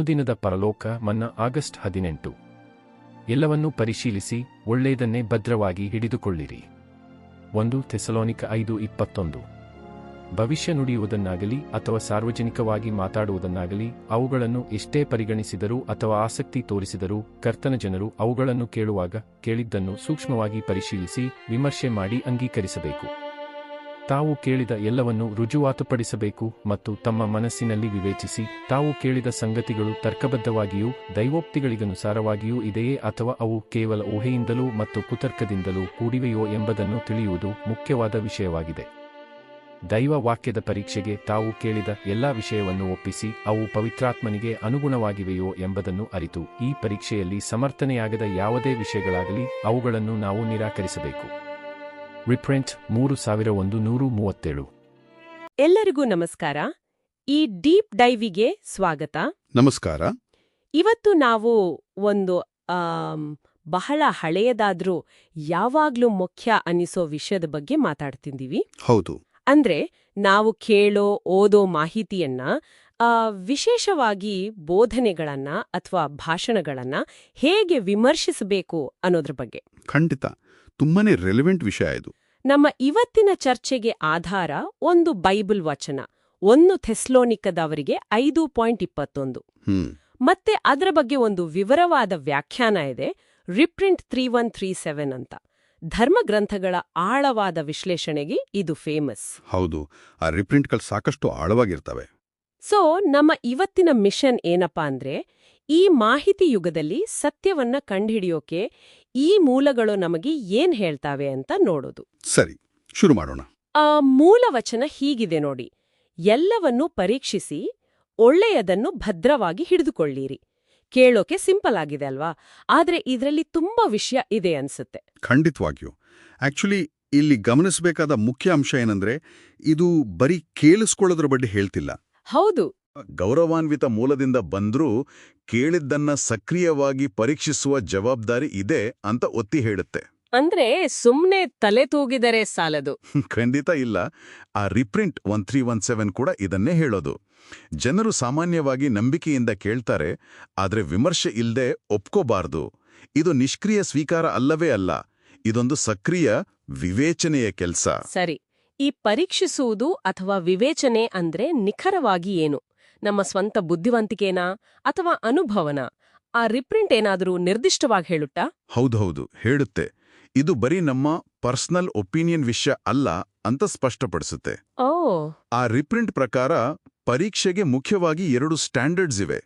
ಅನುದಿನದ ಪರಲೋಕ ಮನ್ನ ಆಗಸ್ಟ್ ಹದಿನೆಂಟು. ಎಲ್ಲವನ್ನೂ ಪರಿಶೀಲಿಸಿ ಒಳ್ಳೆಯದನ್ನೇ ಭದ್ರವಾಗಿ ಹಿಡಿದುಕೊಳ್ಳಿರಿ. ಒಂದು ಥೆಸಲೋನಿಕ ಐದು ಇಪ್ಪತ್ತೊಂದು. ಭವಿಷ್ಯ ನುಡಿಯುವುದನ್ನಾಗಲಿ ಅಥವಾ ಸಾರ್ವಜನಿಕವಾಗಿ ಮಾತಾಡುವುದನ್ನಾಗಲಿ ಅವುಗಳನ್ನು ಎಷ್ಟೇ ಪರಿಗಣಿಸಿದರೂ ಅಥವಾ ಆಸಕ್ತಿ ತೋರಿಸಿದರೂ ಕರ್ತನ ಜನರು ಅವುಗಳನ್ನು ಕೇಳುವಾಗ ಕೇಳಿದ್ದನ್ನು ಸೂಕ್ಷ್ಮವಾಗಿ ಪರಿಶೀಲಿಸಿ ವಿಮರ್ಶೆ ಮಾಡಿ ಅಂಗೀಕರಿಸಬೇಕು. ತಾವು ಕೇಳಿದ ಎಲ್ಲವನ್ನು ರುಜುವಾತುಪಡಿಸಬೇಕು ಮತ್ತು ತಮ್ಮ ಮನಸ್ಸಿನಲ್ಲಿ ವಿವೇಚಿಸಿ, ತಾವು ಕೇಳಿದ ಸಂಗತಿಗಳು ತರ್ಕಬದ್ಧವಾಗಿಯೂ, ದೈವೋಕ್ತಿಗಳಿಗನುಸಾರವಾಗಿಯೂ ಇದೆಯೇ ಅಥವಾ ಅವು ಕೇವಲ ಊಹೆಯಿಂದಲೂ ಮತ್ತು ಕುತರ್ಕದಿಂದಲೂ ಕೂಡಿವೆಯೋ ಎಂಬುದನ್ನು ತಿಳಿಯುವುದು ಮುಖ್ಯವಾದ ವಿಷಯವಾಗಿದೆ. ದೈವ ವಾಕ್ಯದ ಪರೀಕ್ಷೆಗೆ ತಾವು ಕೇಳಿದ ಎಲ್ಲಾ ವಿಷಯವನ್ನು ಒಪ್ಪಿಸಿ, ಅವು ಪವಿತ್ರಾತ್ಮನಿಗೆ ಅನುಗುಣವಾಗಿವೆಯೋ ಎಂಬುದನ್ನು ಅರಿತು, ಈ ಪರೀಕ್ಷೆಯಲ್ಲಿ ಸಮರ್ಥನೆಯಾಗದ ಯಾವುದೇ ವಿಷಯಗಳಾಗಲಿ, ಅವುಗಳನ್ನು ನಾವು ನಿರಾಕರಿಸಬೇಕು. ರಿಪ್ರೆಂಟ್ ಮೂರು ಸಾವಿರ ಒಂದು ನೂರು ಮೂವತ್ತೇಳು. ಎಲ್ಲರಿಗೂ ನಮಸ್ಕಾರ. ಈ ಡೀಪ್ ಡೈವಿಗೆ ಸ್ವಾಗತ. ನಮಸ್ಕಾರ. ಇವತ್ತು ನಾವು ಒಂದು ಆಮ್, ಬಹಳ ಹಳೆಯದಾದ್ರೂ ಯಾವಾಗ್ಲೂ ಮುಖ್ಯ ಅನಿಸೋ ವಿಷಯದ ಬಗ್ಗೆ ಮಾತಾಡ್ತಿದ್ದೀವಿ. ಹೌದು. ಅಂದ್ರೆ ನಾವು ಕೇಳೋ ಓದೋ ಮಾಹಿತಿಯನ್ನ ಆ, ವಿಶೇಷವಾಗಿ ಬೋಧನೆಗಳನ್ನ ಅಥವಾ ಭಾಷಣಗಳನ್ನ ಹೇಗೆ ವಿಮರ್ಶಿಸಬೇಕು ಅನ್ನೋದ್ರ ಬಗ್ಗೆ. ಖಂಡಿತ. ತುಂಬಾನೇ ರೆಲೆವೆಂಟ್ ವಿಷಯ ಇದು. ನಮ್ಮ ಇವತ್ತಿನ ಚರ್ಚೆಗೆ ಆಧಾರ ಒಂದು ಬೈಬಲ್ ವಚನ ಒಂದು ಥೆಸ್ಲೋನಿಕದವರಿಗೆ ಐದು ಪಾಯಿಂಟ್ ಇಪ್ಪತ್ತೊಂದು. ಮತ್ತೆ ಅದರ ಬಗ್ಗೆ ಒಂದು ವಿವರವಾದ ವ್ಯಾಖ್ಯಾನ ಇದೆ reprint three one three seven ಅಂತ. ಧರ್ಮಗ್ರಂಥಗಳ ಆಳವಾದ ವಿಶ್ಲೇಷಣೆಗೆ ಇದು ಫೇಮಸ್ ಹೌದು ಆ ರಿಪ್ರಿಂಟ್ಗಳು ಸಾಕಷ್ಟು ಆಳವಾಗಿರ್ತವೆ. ಸೊ ನಮ್ಮ ಇವತ್ತಿನ ಮಿಷನ್ ಏನಪ್ಪಾ ಅಂದ್ರೆ ಈ ಮಾಹಿತಿ ಯುಗದಲ್ಲಿ ಸತ್ಯವನ್ನ ಕಂಡುಹಿಡಿಯೋಕೆ ಈ ಮೂಲಗಳು ನಮಗೆ ಏನ್ ಹೇಳ್ತಾವೆ ಅಂತ ನೋಡೋದು. ಸರಿ ಶುರು ಮಾಡೋಣ. ಆ ಮೂಲ ವಚನ ಹೀಗಿದೆ ನೋಡಿ. ಎಲ್ಲವನ್ನೂ ಪರೀಕ್ಷಿಸಿ ಒಳ್ಳೆಯದನ್ನು ಭದ್ರವಾಗಿ ಹಿಡಿದುಕೊಳ್ಳಿರಿ. ಕೇಳೋಕೆ ಸಿಂಪಲ್ ಆಗಿದೆ ಅಲ್ವಾ? ಆದ್ರೆ ಇದರಲ್ಲಿ ತುಂಬಾ ವಿಷಯ ಇದೆ ಅನ್ಸುತ್ತೆ. ಖಂಡಿತವಾಗಿಯೂ. ಆಕ್ಚುಲಿ ಇಲ್ಲಿ ಗಮನಿಸಬೇಕಾದ ಮುಖ್ಯ ಅಂಶ ಏನಂದ್ರೆ ಇದು ಬರೀ ಕೇಳಿಸ್ಕೊಳ್ಳೋದ್ರ ಬಗ್ಗೆ ಹೇಳ್ತಿಲ್ಲ. ಹೌದು. ಗೌರವಾನ್ವಿತ ಮೂಲದಿಂದ ಬಂದ್ರೂ ಕೇಳಿದ್ದನ್ನ ಸಕ್ರಿಯವಾಗಿ ಪರೀಕ್ಷಿಸುವ ಜವಾಬ್ದಾರಿ ಇದೆ ಅಂತ ಒತ್ತಿ ಹೇಳುತ್ತೆ. ಅಂದ್ರೆ ಸುಮ್ನೆ ತಲೆ ತೂಗಿದರೆ ಸಾಲದು. ಖಂಡಿತ ಇಲ್ಲ. ಆ reprint one three one seven ಕೂಡ ಇದನ್ನೇ ಹೇಳೋದು. ಜನರು ಸಾಮಾನ್ಯವಾಗಿ ನಂಬಿಕೆಯಿಂದ ಕೇಳ್ತಾರೆ ಆದ್ರೆ ವಿಮರ್ಶೆ ಇಲ್ಲದೆ ಒಪ್ಕೋಬಾರ್ದು. ಇದು ನಿಷ್ಕ್ರಿಯ ಸ್ವೀಕಾರ ಅಲ್ಲವೇ ಅಲ್ಲ ಇದೊಂದು ಸಕ್ರಿಯ ವಿವೇಚನೆಯ ಕೆಲಸ. ಸರಿ ಈ ಪರೀಕ್ಷಿಸುವುದು ಅಥವಾ ವಿವೇಚನೆ ಅಂದ್ರೆ ನಿಖರವಾಗಿ ಏನು? ನಮ್ಮ ಸ್ವಂತ ಬುದ್ಧಿವಂತಿಕೆನಾ ಅಥವಾ ಅನುಭವನ? ಆ ರಿಪ್ರಿಂಟ್ ಏನಾದರೂ ನಿರ್ದಿಷ್ಟವಾಗಿ ಹೇಳುತ್ತಾ? ಹೌದೌದು ಹೇಳುತ್ತೆ. ಇದು ಬರೀ ನಮ್ಮ ಪರ್ಸನಲ್ ಒಪಿನಿಯನ್ ವಿಷಯ ಅಲ್ಲ ಅಂತ ಸ್ಪಷ್ಟಪಡಿಸುತ್ತೆ. ಓ. ಆ ರಿಪ್ರಿಂಟ್ ಪ್ರಕಾರ ಪರೀಕ್ಷೆಗೆ ಮುಖ್ಯವಾಗಿ ಎರಡು ಸ್ಟ್ಯಾಂಡರ್ಡ್ಸ್ ಇವೆ.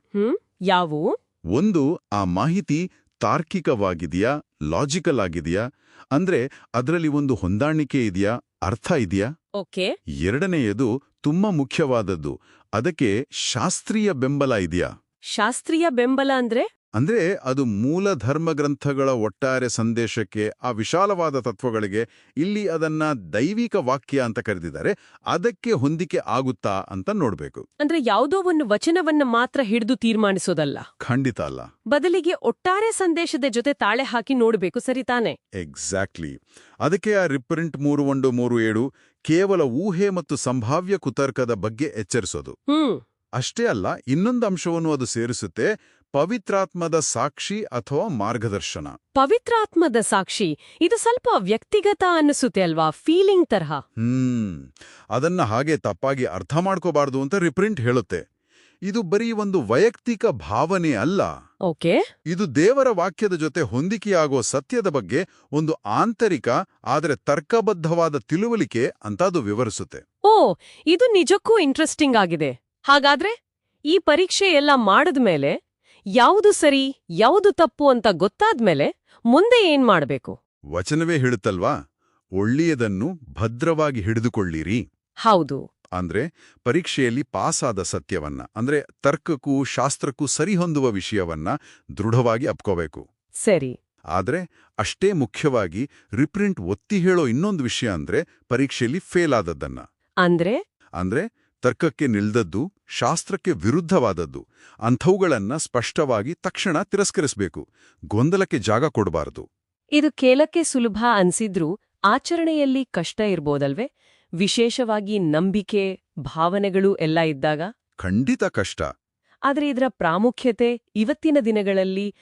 ಯಾವುವು? ಒಂದು ಆ ಮಾಹಿತಿ ತಾರ್ಕಿಕವಾಗಿದೆಯಾ ಲಾಜಿಕಲ್ ಆಗಿದೆಯಾ? ಅಂದ್ರೆ ಅದರಲ್ಲಿ ಒಂದು ಹೊಂದಾಣಿಕೆ ಇದೆಯಾ ಅರ್ಥ ಇದೆಯಾ? ಓಕೆ. ಎರಡನೆಯದು ತುಂಬಾ ಮುಖ್ಯವಾದದ್ದು. ಅದಕ್ಕೆ ಶಾಸ್ತ್ರೀಯ ಬೆಂಬಲ ಇದೆಯಾ? ಶಾಸ್ತ್ರೀಯ ಬೆಂಬಲ ಅಂದ್ರೆ? ಅಂದ್ರೆ ಅದು ಮೂಲ ಧರ್ಮಗ್ರಂಥಗಳ ಒಟ್ಟಾರೆ ಸಂದೇಶಕ್ಕೆ ಆ ವಿಶಾಲವಾದ ತತ್ವಗಳಿಗೆ ಇಲ್ಲಿ ಅದನ್ನ ದೈವಿಕ ವಾಕ್ಯ ಅಂತ ಕರೆದಿದ್ದಾರೆ. ಅದಕ್ಕೆ ಹೊಂದಿಕೆ ಆಗುತ್ತಾ ಅಂತ ನೋಡ್ಬೇಕು. ಅಂದ್ರೆ ಯಾವುದೋ ಒಂದು ವಚನವನ್ನ ಮಾತ್ರ ಹಿಡಿದು ತೀರ್ಮಾನಿಸೋದಲ್ಲ? ಖಂಡಿತ ಅಲ್ಲ. ಬದಲಿಗೆ ಒಟ್ಟಾರೆ ಸಂದೇಶದ ಜೊತೆ ತಾಳೆ ಹಾಕಿ ನೋಡಬೇಕು ಸರಿ ತಾನೆ? ಎಕ್ಸಾಕ್ಟ್ಲಿ ಅದಕ್ಕೆ ಆ ರಿಪ್ರಿಂಟ್ ಮೂರು ಒಂದು ಮೂರು ಏಳು ಕೇವಲ ಊಹೆ ಮತ್ತು ಸಂಭಾವ್ಯ ಕುತರ್ಕದ ಬಗ್ಗೆ ಎಚ್ಚರಿಸೋದು. ಅಷ್ಟೇ ಅಲ್ಲ ಇನ್ನೊಂದು ಅಂಶವನ್ನು ಅದು ಸೇರಿಸುತ್ತೆ ಪವಿತ್ರಾತ್ಮದ ಸಾಕ್ಷಿ ಅಥವಾ ಮಾರ್ಗದರ್ಶನ. ಪವಿತ್ರಾತ್ಮದ ಸಾಕ್ಷಿ ಇದು ಸ್ವಲ್ಪ ವ್ಯಕ್ತಿಗತ ಅನ್ನಿಸುತ್ತೆ ಅಲ್ವಾ? ಫೀಲಿಂಗ್ ತರಹ. ಹ್ಮ್. ಅದನ್ನ ಹಾಗೆ ತಪ್ಪಾಗಿ ಅರ್ಥ ಮಾಡ್ಕೋಬಾರ್ದು ಅಂತ ರಿಪ್ರಿಂಟ್ ಹೇಳುತ್ತೆ. ಇದು ಬರೀ ಒಂದು ವೈಯಕ್ತಿಕ ಭಾವನೆ ಅಲ್ಲ. ಓಕೆ. ಇದು ದೇವರ ವಾಕ್ಯದ ಜೊತೆ ಹೊಂದಿಕೆಯಾಗುವ ಸತ್ಯದ ಬಗ್ಗೆ ಒಂದು ಆಂತರಿಕ ಆದರೆ ತರ್ಕಬದ್ಧವಾದ ತಿಳುವಳಿಕೆ ಅಂತ ಅದು ವಿವರಿಸುತ್ತೆ. ಓ ಇದು ನಿಜಕ್ಕೂ ಇಂಟ್ರೆಸ್ಟಿಂಗ್ ಆಗಿದೆ. ಹಾಗಾದ್ರೆ ಈ ಪರೀಕ್ಷೆ ಎಲ್ಲ ಮಾಡಿದ್ಮೇಲೆ ಯಾವುದು ಸರಿ ಯಾವುದು ತಪ್ಪು ಅಂತ ಗೊತ್ತಾದ್ಮೇಲೆ ಮುಂದೆ ಏನ್ ಮಾಡಬೇಕು? ವಚನವೇ ಹೇಳುತ್ತಲ್ವಾ? ಒಳ್ಳೆಯದನ್ನು ಭದ್ರವಾಗಿ ಹಿಡಿದುಕೊಳ್ಳಿರಿ. ಹೌದು. ಅಂದ್ರೆ ಪರೀಕ್ಷೆಯಲ್ಲಿ ಪಾಸಾದ ಸತ್ಯವನ್ನ ಅಂದ್ರೆ ತರ್ಕಕ್ಕೂ ಶಾಸ್ತ್ರಕ್ಕೂ ಸರಿಹೊಂದುವ ವಿಷಯವನ್ನ ದೃಢವಾಗಿ ಅಪ್ಕೋಬೇಕು. ಸರಿ. ಆದರೆ ಅಷ್ಟೇ ಮುಖ್ಯವಾಗಿ ರಿಪ್ರಿಂಟ್ ಒತ್ತಿ ಹೇಳೋ ಇನ್ನೊಂದು ವಿಷಯ ಅಂದ್ರೆ ಪರೀಕ್ಷೆಯಲ್ಲಿ ಫೇಲ್ ಆದದ್ದನ್ನ ಅಂದ್ರೆ? ಅಂದ್ರೆ ತರ್ಕಕ್ಕೆ ನಿಲ್ದದ್ದು ಶಾಸ್ತ್ರಕ್ಕೆ ವಿರುದ್ಧವಾದದ್ದು ಅಂಥವುಗಳನ್ನ ಸ್ಪಷ್ಟವಾಗಿ ತಕ್ಷಣ ತಿರಸ್ಕರಿಸಬೇಕು ಗೊಂದಲಕ್ಕೆ ಜಾಗ ಕೊಡಬಾರದು. ಇದು ಕೇಳಕ್ಕೆ ಸುಲಭ ಅನ್ಸಿದ್ರೂ ಆಚರಣೆಯಲ್ಲಿ ಕಷ್ಟ ಇರ್ಬೋದಲ್ವೇ? ವಿಶೇಷವಾಗಿ ನಂಬಿಕೆ ಭಾವನೆಗಳು ಎಲ್ಲ ಇದ್ದಾಗ? ಖಂಡಿತ ಕಷ್ಟ. ಆದ್ರೆ ಇದರ ಪ್ರಾಮುಖ್ಯತೆ ಇವತ್ತಿನ ದಿನಗಳಲ್ಲಿ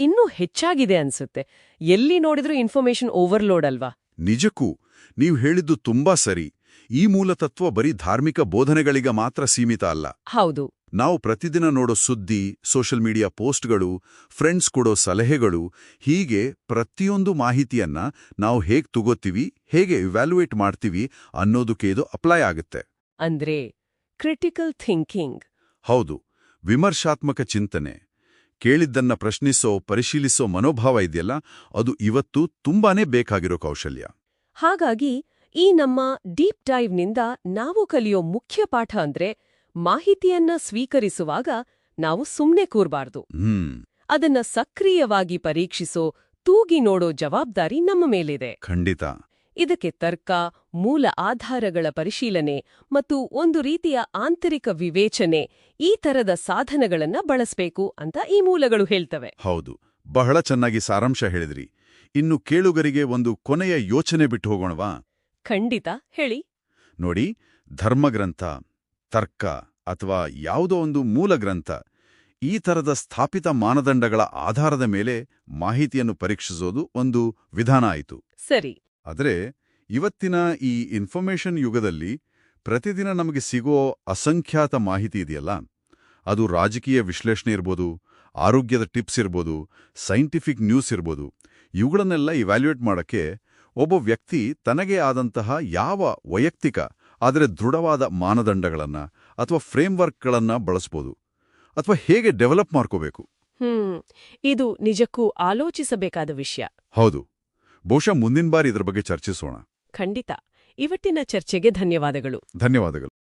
ಇನ್ನೂ ಹೆಚ್ಚಾಗಿದೆ ಅನ್ಸುತ್ತೆ. ಎಲ್ಲಿ ನೋಡಿದ್ರೂ ಇನ್ಫಾರ್ಮೇಶನ್ ಓವರ್ಲೋಡ್ ಅಲ್ವಾ? ನಿಜಕ್ಕೂ ನೀವು ಹೇಳಿದ್ದು ತುಂಬಾ ಸರಿ. ಈ ಮೂಲತತ್ವ ಬರೀ ಧಾರ್ಮಿಕ ಬೋಧನೆಗಳಿಗೆ ಮಾತ್ರ ಸೀಮಿತ ಅಲ್ಲ. ಹೌದು. ನಾವು ಪ್ರತಿದಿನ ನೋಡೋ ಸುದ್ದಿ ಸೋಷಲ್ ಮೀಡಿಯಾ ಪೋಸ್ಟ್ಗಳು ಫ್ರೆಂಡ್ಸ್ ಕೊಡೋ ಸಲಹೆಗಳು ಹೀಗೆ ಪ್ರತಿಯೊಂದು ಮಾಹಿತಿಯನ್ನ ನಾವು ಹೇಗ್ ತಗೋತೀವಿ ಹೇಗೆ ಇವ್ಯಾಲ್ಯೂಯೇಟ್ ಮಾಡ್ತೀವಿ ಅನ್ನೋದಕ್ಕೆ ಇದು ಅಪ್ಲೈ ಆಗುತ್ತೆ. ಅಂದ್ರೆ ಕ್ರಿಟಿಕಲ್ ಥಿಂಕಿಂಗ್ ಹೌದು ವಿಮರ್ಶಾತ್ಮಕ ಚಿಂತನೆ. ಕೇಳಿದ್ದನ್ನ ಪ್ರಶ್ನಿಸೋ ಪರಿಶೀಲಿಸೋ ಮನೋಭಾವ ಇದೆಯಲ್ಲ ಅದು ಇವತ್ತು ತುಂಬಾನೇ ಬೇಕಾಗಿರೋ ಕೌಶಲ್ಯ. ಹಾಗಾಗಿ ಈ ನಮ್ಮ ಡೀಪ್ ಡೈವ್ನಿಂದ ನಾವು ಕಲಿಯೋ ಮುಖ್ಯ ಪಾಠ ಅಂದ್ರೆ ಮಾಹಿತಿಯನ್ನ ಸ್ವೀಕರಿಸುವಾಗ ನಾವು ಸುಮ್ನೆ ಕೂರ್ಬಾರ್ದು. ಅದನ್ನ ಸಕ್ರಿಯವಾಗಿ ಪರೀಕ್ಷಿಸೋ ತೂಗಿ ನೋಡೋ ಜವಾಬ್ದಾರಿ ನಮ್ಮ ಮೇಲಿದೆ. ಖಂಡಿತ. ಇದಕ್ಕೆ ತರ್ಕ ಮೂಲ ಆಧಾರಗಳ ಪರಿಶೀಲನೆ ಮತ್ತು ಒಂದು ರೀತಿಯ ಆಂತರಿಕ ವಿವೇಚನೆ ಈ ತರದ ಸಾಧನಗಳನ್ನ ಬಳಸಬೇಕು ಅಂತ ಈ ಮೂಲಗಳು ಹೇಳ್ತವೆ. ಹೌದು. ಬಹಳ ಚೆನ್ನಾಗಿ ಸಾರಾಂಶ ಹೇಳಿದ್ರಿ. ಇನ್ನು ಕೇಳುಗರಿಗೆ ಒಂದು ಕೊನೆಯ ಯೋಚನೆ ಬಿಟ್ಟು ಹೋಗೋಣವಾ? ಖಂಡಿತ. ಹೇಳಿ. ನೋಡಿ ಧರ್ಮಗ್ರಂಥ. ತರ್ಕ ಅಥವಾ ಯಾವುದೋ ಒಂದು ಮೂಲ ಗ್ರಂಥ ಈ ಥರದ ಸ್ಥಾಪಿತ ಮಾನದಂಡಗಳ ಆಧಾರದ ಮೇಲೆ ಮಾಹಿತಿಯನ್ನು ಪರೀಕ್ಷಿಸೋದು ಒಂದು ವಿಧಾನ ಆಯಿತು. ಸರಿ. ಆದರೆ ಇವತ್ತಿನ ಈ ಇನ್ಫಾರ್ಮೇಷನ್ ಯುಗದಲ್ಲಿ ಪ್ರತಿದಿನ ನಮಗೆ ಸಿಗೋ ಅಸಂಖ್ಯಾತ ಮಾಹಿತಿ ಇದೆಯಲ್ಲ? ಅದು ರಾಜಕೀಯ ವಿಶ್ಲೇಷಣೆ ಇರ್ಬೋದು ಆರೋಗ್ಯದ ಟಿಪ್ಸ್ ಇರ್ಬೋದು ಸೈಂಟಿಫಿಕ್ ನ್ಯೂಸ್ ಇರ್ಬೋದು ಇವುಗಳನ್ನೆಲ್ಲ ಇವ್ಯಾಲ್ಯೂಯೇಟ್ ಮಾಡೋಕ್ಕೆ ಒಬ್ಬ ವ್ಯಕ್ತಿ ತನಗೇ ಆದಂತಹ ಯಾವ ವೈಯಕ್ತಿಕ ಆದರೆ ದೃಢವಾದ ಮಾನದಂಡಗಳನ್ನು ಅಥವಾ ಫ್ರೇಮ್ವರ್ಕ್ಗಳನ್ನು ಬಳಸ್ಬೋದು. ಅಥವಾ ಹೇಗೆ ಡೆವಲಪ್ ಮಾಡ್ಕೋಬೇಕು? ಹ್ಮ್. ಇದು ನಿಜಕ್ಕೂ ಆಲೋಚಿಸಬೇಕಾದ ವಿಷಯ. ಹೌದು. ಬಹುಶಃ ಮುಂದಿನ ಬಾರಿ ಇದರ ಬಗ್ಗೆ ಚರ್ಚಿಸೋಣ. ಖಂಡಿತ. ಇವತ್ತಿನ ಚರ್ಚೆಗೆ ಧನ್ಯವಾದಗಳು. ಧನ್ಯವಾದಗಳು.